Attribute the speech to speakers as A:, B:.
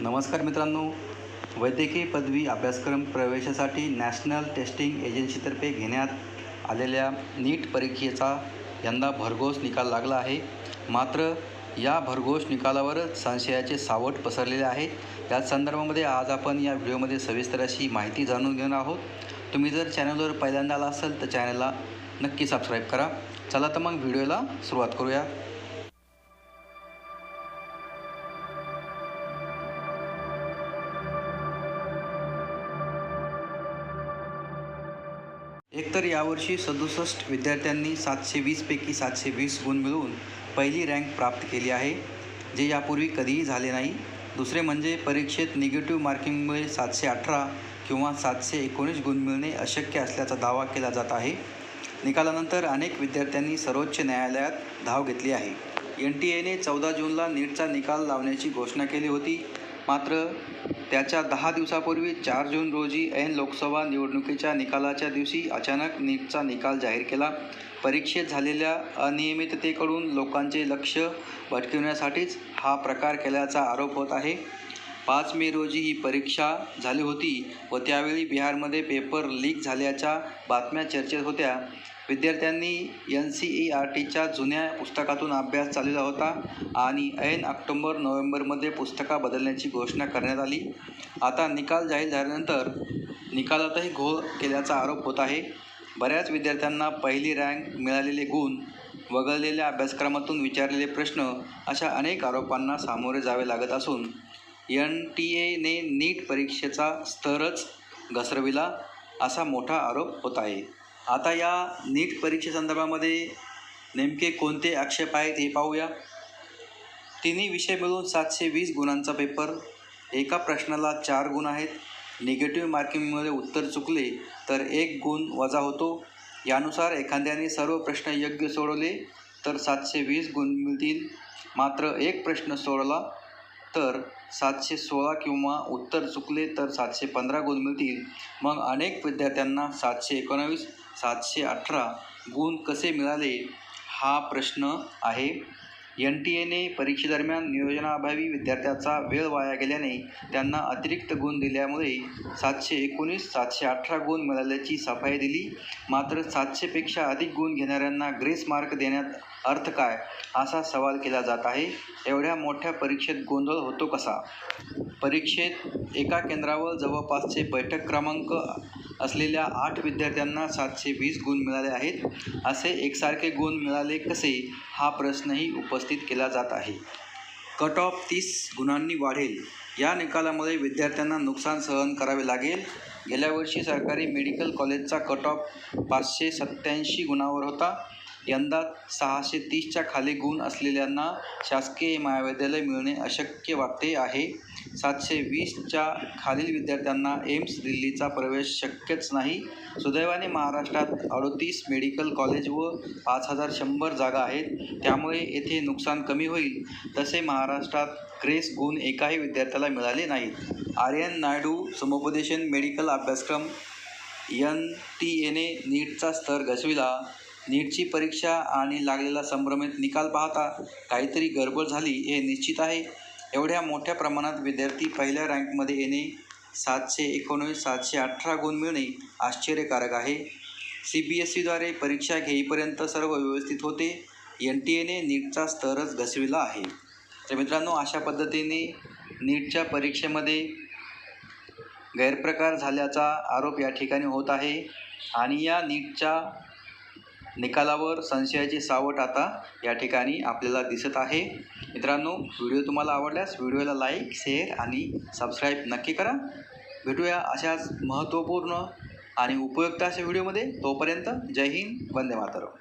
A: नमस्कार मित्रांनो. वैद्यकीय पदवी अभ्यासक्रम प्रवेशासाठी नॅशनल टेस्टिंग एजन्सीतर्फे घेण्यात आलेल्या नीट परीक्षेचा यंदा भरघोस निकाल लागला आहे. मात्र या भरघोस निकालावरच संशयाचे सावट पसरलेले आहे. याच संदर्भामध्ये आज आपण या व्हिडिओमध्ये सविस्तर अशी माहिती जाणून घेणार आहोत. तुम्ही जर चॅनलवर पहिल्यांदा आला असाल तर चॅनलला नक्की सबस्क्राईब करा. चला तर मग व्हिडिओला सुरुवात करूया. एकतर यावर्षी सदुसष्ट विद्यार्थ्यांनी सातशे वीसपैकी सातशे वीस गुण मिळवून पहिली रँक प्राप्त केली आहे जे यापूर्वी कधीही झाले नाही. दुसरे म्हणजे परीक्षेत निगेटिव्ह मार्किंगमुळे सातशे अठरा किंवा सातशे एकोणीस गुण मिळणे अशक्य असल्याचा दावा केला जात आहे. निकालानंतर अनेक विद्यार्थ्यांनी सर्वोच्च न्यायालयात धाव घेतली आहे. एन टी एने चौदा जूनला नीटचा निकाल लावण्याची घोषणा केली होती. मात्र त्याच्या दहा दिवसापूर्वी चार जून रोजी ऐन लोकसभा निवडणुकीच्या निकालाच्या दिवशी अचानक नीटचा निकाल जाहीर केला. परीक्षेत झालेल्या अनियमिततेकडून लोकांचे लक्ष भटकवण्यासाठीच हा प्रकार केल्याचा आरोप होत आहे. पाच मे रोजी ही परीक्षा झाली होती व त्यावेळी बिहारमध्ये पेपर लीक झाल्याच्या बातम्या चर्चेत होत्या. विद्यार्थ्यांनी एन सी ई आर टीच्या जुन्या पुस्तकातून अभ्यास चालवला होता आणि ऐन ऑक्टोंबर नोव्हेंबरमध्ये पुस्तका बदलण्याची घोषणा करण्यात आली. आता निकाल जाहीर झाल्यानंतर निकालातही घोळ केल्याचा आरोप होत आहे. बऱ्याच विद्यार्थ्यांना पहिली रँक मिळालेले गुण वगळलेल्या अभ्यासक्रमातून विचारलेले प्रश्न अशा अनेक आरोपांना सामोरे जावे लागत असून एन टी एने नीट परीक्षेचा स्तरच घसरविला असा मोठा आरोप होत आहे. आता या नीट परीक्षेसंदर्भामध्ये नेमके कोणते आक्षेप आहेत हे पाहूया. तिन्ही विषय मिळून सातशे वीस गुणांचा पेपर एका प्रश्नाला चार गुण आहेत. निगेटिव्ह मार्किंगमुळे उत्तर चुकले तर एक गुण वजा होतो. यानुसार एखाद्याने सर्व प्रश्न योग्य सोडवले तर सातशे वीस गुण मिळतील. मात्र एक प्रश्न सोडला तर सातशे सोळा किंवा उत्तर चुकले तर सातशे पंधरा गुण मिळतील. मग अनेक विद्यार्थ्यांना सातशे एकोणावीस सातशे अठरा गुण कसे मिळाले हा प्रश्न आहे. एन टी एने परीक्षेदरम्यान नियोजनाअभावी विद्यार्थ्याचा वेळ वाया गेल्याने त्यांना अतिरिक्त गुण दिल्यामुळे सातशे एकोणीस सातशे अठरा गुण मिळाल्याची सफाई दिली. मात्र सातशेपेक्षा अधिक गुण घेणाऱ्यांना ग्रेस मार्क देण्यात अर्थ काय असा सवाल केला जात आहे. एवढ्या मोठ्या परीक्षेत गोंधळ होतो कसा? परीक्षेत एका केंद्रावर जवळपासचे बैठक क्रमांक असलेल्या आठ विद्यार्थ्यांना सातशे वीस गुण मिळाले आहेत. असे एकसारखे गुण मिळाले कसे? हा प्रश्नही उपस्थित केला जात आहे. कट ऑफ तीस गुणांनी वाढेल. या निकालामुळे विद्यार्थ्यांना नुकसान सहन करावे लागेल. गेल्या वर्षी सरकारी मेडिकल कॉलेजचा कट ऑफ पाचशे सत्त्याऐंशी गुणावर होता. यंदा सहाशे तीसच्या खाली गुण असलेल्यांना शासकीय महाविद्यालय मिळणे अशक्य वाटते आहे. सातशे वीसच्या खालील विद्यार्थ्यांना एम्स दिल्लीचा प्रवेश शक्यच नाही. सुदैवाने महाराष्ट्रात अडोतीस मेडिकल कॉलेज व पाच हजार शंभर जागा आहेत. त्यामुळे येथे नुकसान कमी होईल. तसे महाराष्ट्रात ग्रेस गुण एकाही विद्यार्थ्याला मिळाले नाहीत. आर्यन नायडू समुपदेशन मेडिकल अभ्यासक्रम एन टी एने नीटचा स्तर घसविला. नीटची परीक्षा आणि लागलेला संभ्रमित निकाल पाहता काहीतरी गडबड झाली हे निश्चित आहे. एवढ्या मोठ्या प्रमाणात विद्यार्थी पहिल्या रँकमध्ये येणे सातशे एकोणवीस सातशे अठरा गुण मिळणे आश्चर्यकारक आहे. सी बी एस सीद्वारे परीक्षा घेईपर्यंत सर्व व्यवस्थित होते. एन टी एने नीटचा स्तरच घसविला आहे. तर मित्रांनो अशा पद्धतीने नीटच्या परीक्षेमध्ये गैरप्रकार झाल्याचा आरोप या ठिकाणी होत आहे आणि या नीटच्या निकालावर संशयाची सावट आता या ठिकाणी आपल्याला दिसत आहे. मित्रांनो व्हिडिओ तुम्हाला आवडल्यास व्हिडिओला लाईक शेअर आणि सबस्क्राईब नक्की करा. भेटूया अशाच महत्त्वपूर्ण आणि उपयुक्त अशा व्हिडिओमध्ये. तोपर्यंत जय हिंद वंदे मातरम.